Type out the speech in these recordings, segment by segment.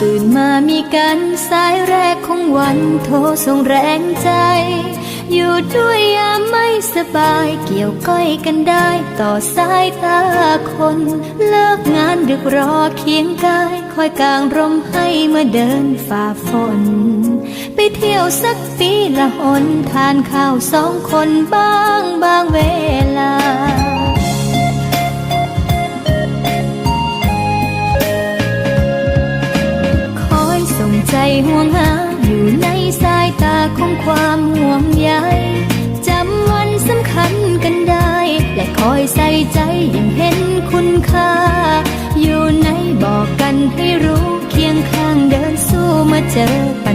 ตื่นมามีกันสายแรกของวันโทรส่งแรงใจ อยู่ด้วยยามไม่สบายเกี่ยวก้อยกันได้ ต่อสายตาคน เลิกงานดึกรอเคียงกาย คอยกางร่มให้เมื่อเดินฝ่าฝน ไปเที่ยวสักปีละหนทานข้าวสองคนบ้างบางเวลา ห่วงหาอยู่ในสายตาของความห่วงใยจำวันสำคัญกันได้ และคอยใส่ใจยังเห็นคุณค่า อยู่ในบอกกันให้รู้เคียงข้างเดินสู้มาเจอ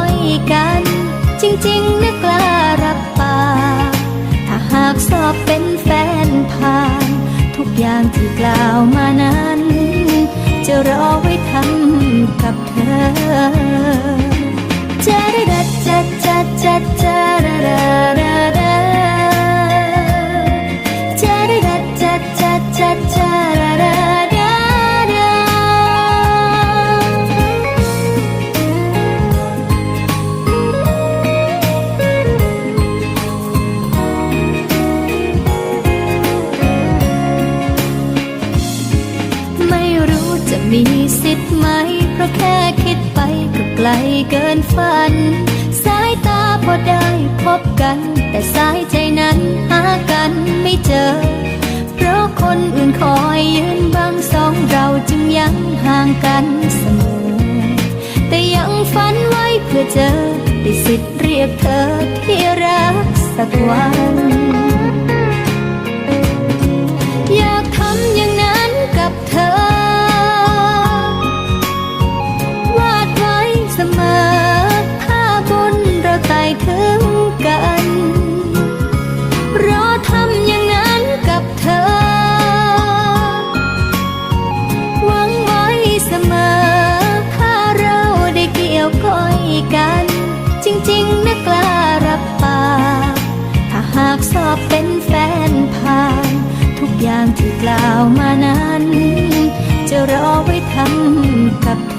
อยกัน จริงๆนะกล้ารับปากถ้าหากสอบเป็นแฟนผ่าน ทุกอย่างที่กล่าวมานั้น จะรอไว้ทำกับเธอจะได้ดัดจัดจัดจัดจะดาด ไกลเกินฝัน สายตาพอได้พบกัน แต่สายใจนั้นหากันไม่เจอ เพราะคนอื่นคอยยืนบังสองเราจึงยังห่างกันเสมอ แต่ยังฝันไว้เพื่อเจอได้สิทธิ์เรียกเธอที่รักสักวัน กล่าวมานั้น จะรอไว้ทำกับเธอ